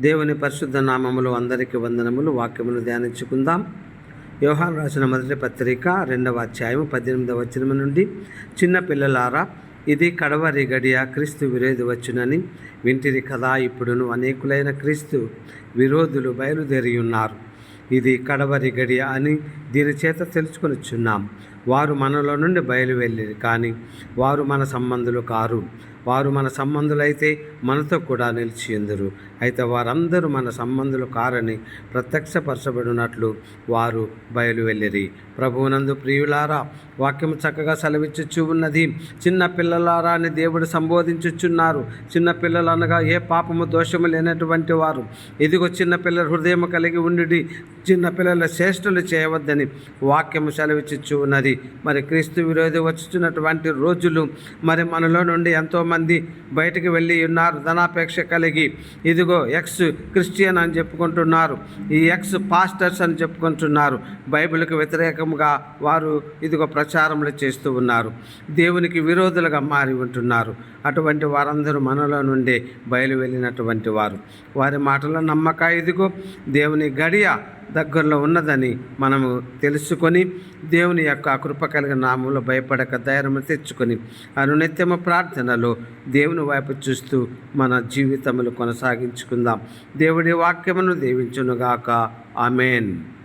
దేవుని పరిశుద్ధ నామములు అందరికీ వందనములు వాక్యములు ధ్యానించుకుందాం. వ్యవహారం రాసిన మొదటి పత్రిక రెండవ అధ్యాయం పద్దెనిమిదవ వచనం నుండి చిన్న పిల్లలారా ఇది కడవరి గడియ క్రీస్తు విరోధి వచ్చునని వింటిరి కదా ఇప్పుడును అనేకులైన క్రీస్తు విరోధులు బయలుదేరి ఉన్నారు ఇది కడవరి గడియ అని దీని చేత తెలుసుకొనిచున్నాం. వారు మనలో నుండి బయలు వెళ్ళిరి కానీ వారు మన సంబంధులు కారు. వారు మన సంబంధులైతే మనతో కూడా నిలిచి ఎందురు? అయితే వారందరూ మన సంబంధులు కారని ప్రత్యక్షపరచబడినట్లు వారు బయలు వెళ్ళిరి ప్రభువునందు ప్రియులారా వాక్యము చక్కగా సెలవిచ్చుచు ఉన్నది. చిన్న పిల్లలారా అని దేవుడు సంబోధించుచున్నారు. చిన్న పిల్లలు అనగా ఏ పాపము దోషము లేనటువంటి వారు. ఇదిగో చిన్న పిల్లల హృదయం కలిగి ఉండి చిన్న పిల్లల శ్రేష్ఠులు చేయవద్దని వాక్యము సెలవిచ్చుచు ఉన్నది. మరి క్రీస్తు విరోధి వచ్చుచున్నటువంటి రోజులు మరి మనలో నుండి ఎంతోమంది బయటకు వెళ్ళి ఉన్నారు ధనాపేక్ష కలిగి. ఇదిగో ఎక్స్ క్రిస్టియన్ అని చెప్పుకుంటున్నారు. ఈ ఎక్స్ పాస్టర్స్ అని చెప్పుకుంటున్నారు. బైబిల్కి వ్యతిరేకంగా వారు ఇదిగో ప్రచారములు చేస్తూ ఉన్నారు. దేవునికి విరోధులుగా మారి ఉంటున్నారు. అటువంటి వారందరూ మనలో నుండి బయలు వెళ్ళినటువంటి వారు. వారి మాటల నమ్మక ఇదిగో దేవుని గడియ దగ్గరలో ఉన్నదని మనము తెలుసుకొని దేవుని యొక్క కృప కలిగిన నామంలో భయపడక ధైర్యం తెచ్చుకొని అనునిత్యమ ప్రార్థనలో దేవుని వైపు చూస్తూ మన జీవితములు కొనసాగించుకుందాం. దేవుడి వాక్యమును దీవించునుగాక. ఆమెన్.